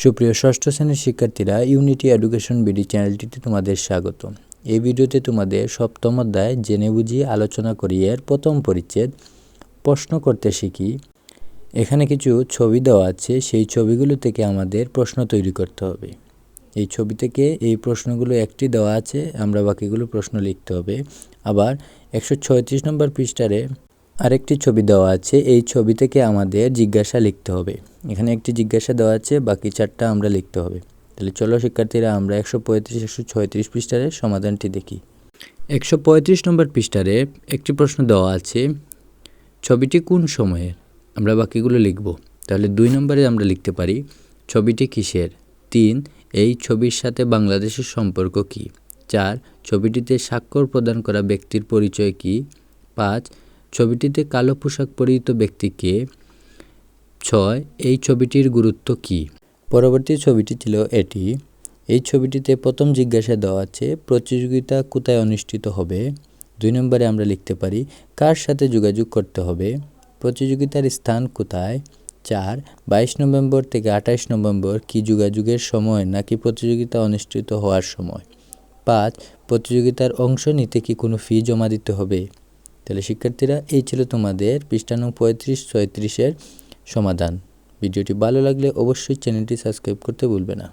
সুপ্রিয় ষষ্ঠ শ্রেণির শিক্ষার্থীরা ইউনিটি এডুকেশন বিডি চ্যানেলটিতে তোমাদের স্বাগত। এই ভিডিওতে তোমাদের সপ্তম অধ্যায় জেনে বুঝি আলোচনা করি। এর প্রথম পরিচ্ছেদ, প্রশ্ন করতে শিখি। এখানে কিছু ছবি দেওয়া আছে, সেই ছবিগুলো থেকে আমাদের প্রশ্ন তৈরি করতে হবে। এই ছবি থেকে এই প্রশ্নগুলো একটি দেওয়া আছে, আমরা বাকিগুলো প্রশ্ন লিখতে হবে। আবার একশো ছয়ত্রিশ নম্বর পৃষ্ঠারে আরেকটি ছবি দেওয়া আছে, এই ছবি থেকে আমাদের জিজ্ঞাসা লিখতে হবে। এখানে একটি জিজ্ঞাসা দেওয়া আছে, বাকি চারটা আমরা লিখতে হবে। তাহলে চলো শিক্ষার্থীরা, আমরা একশো পঁয়ত্রিশ, একশো ছয়ত্রিশ পৃষ্ঠারে সমাধানটি দেখি। একশো পঁয়ত্রিশ নম্বর পৃষ্ঠারে একটি প্রশ্ন দেওয়া আছে, ছবিটি কোন সময়ের? আমরা বাকিগুলো লিখব। তাহলে দুই নম্বরে আমরা লিখতে পারি, ছবিটি কিসের? তিন, এই ছবির সাথে বাংলাদেশের সম্পর্ক কী? চার, ছবিটিতে স্বাক্ষর প্রদান করা ব্যক্তির পরিচয় কী? পাঁচ, ছবিটিতে কালো পোশাক পরিহিত ব্যক্তি কে? ছয়, এই ছবিটির গুরুত্ব কি? পরবর্তী ছবিটি ছিল এটি। এই ছবিটিতে প্রথম জিজ্ঞাসা দেওয়া আছে, প্রতিযোগিতা কোথায় অনুষ্ঠিত হবে? দুই নম্বরে আমরা লিখতে পারি, কার সাথে যোগাযোগ করতে হবে? প্রতিযোগিতার স্থান কোথায়? চার, বাইশ নভেম্বর থেকে আঠাশ নভেম্বর কি যোগাযোগের সময় নাকি প্রতিযোগিতা অনুষ্ঠিত হওয়ার সময়? পাঁচ, প্রতিযোগিতার অংশ নিতে কি কোনো ফি জমা দিতে হবে? তাহলে শিক্ষার্থীরা, এই ছিল তোমাদের পৃষ্ঠা নং পঁয়ত্রিশ, ছয়ত্রিশের সমাধান। ভিডিওটি ভালো লাগলে অবশ্যই চ্যানেলটি সাবস্ক্রাইব করতে ভুলবে না।